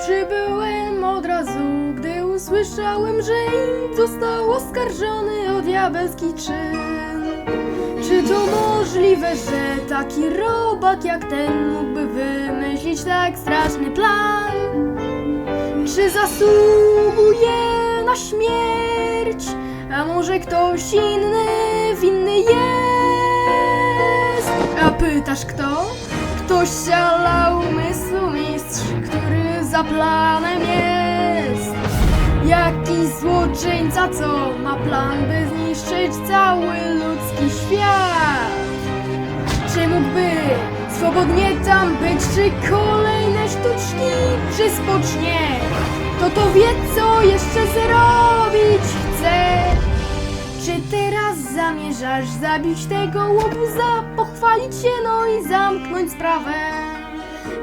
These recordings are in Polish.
Przybyłem od razu, gdy usłyszałem, że im został oskarżony o diabelski czyn. Czy to możliwe, że taki robak jak ten mógłby wymyślić tak straszny plan? Czy zasługuje na śmierć? A może ktoś inny winny jest? A pytasz kto? Ktoś siala umysłu mistrz, który za planem jest. Jakiś złoczyńca, co ma plan, by zniszczyć cały ludzki świat. Czy mógłby swobodnie tam być, czy kolejne sztuczki przyspocznie? To to wie, co jeszcze zrobić chce. Czy teraz zamierzasz zabić tego łobuza, pochwalić się, no i zamknąć sprawę?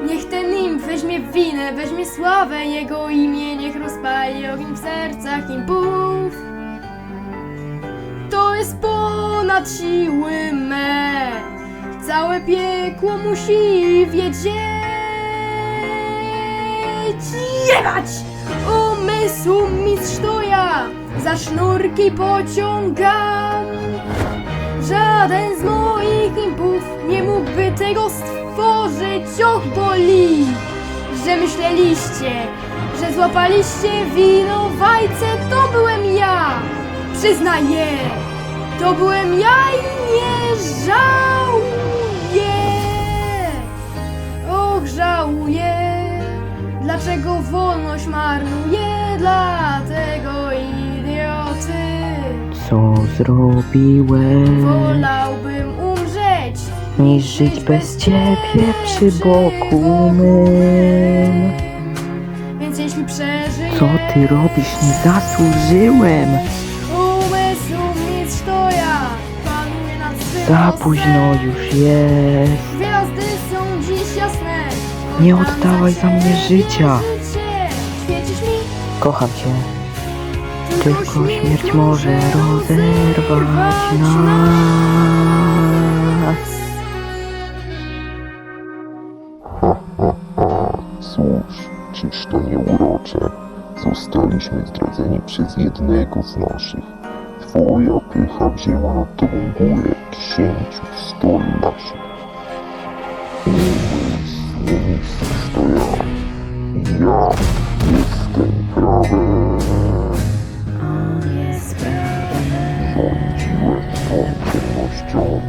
Niech ten im weźmie winę, weźmie sławę, jego imię niech rozpali ogień w sercach impów. To jest ponad siły me, całe piekło musi wiedzieć. Jebać! Umysł mistrz to ja, za sznurki pociągam. Tego stworzyć, och boli, że myśleliście, że złapaliście winowajcę, to byłem ja, przyznaję, to byłem ja i nie żałuję, och żałuję, dlaczego wolność marnuję dla tego idioty. Co zrobiłem, umrzeć niż żyć bez ciebie przy boku mym? Więc jeśli Co ty robisz? Nie zasłużyłem! Umysł mistrz to ja Panuję nad swym Za późno już jest. Gwiazdy są dziś jasne Nie Oddam oddawaj za mnie życia. życie. Świecisz mi Kocham cię. Tylko śmierć może rozerwać nas. Cóż, czyż to nie urocze? Zostaliśmy zdradzeni przez jednego z naszych. Twoja pycha wzięła nad tobą górę, księciu stolnaszych. Umysł, mistrz to ja. Ja jestem prawem. Rządziłem tą ciemnością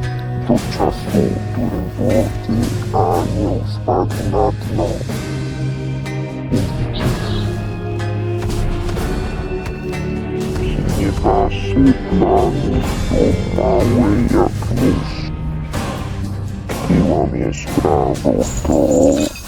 do czasu, w którym złoty anioł spadł na dno. Plany są małe jak nóż. I łamiesz prawo to.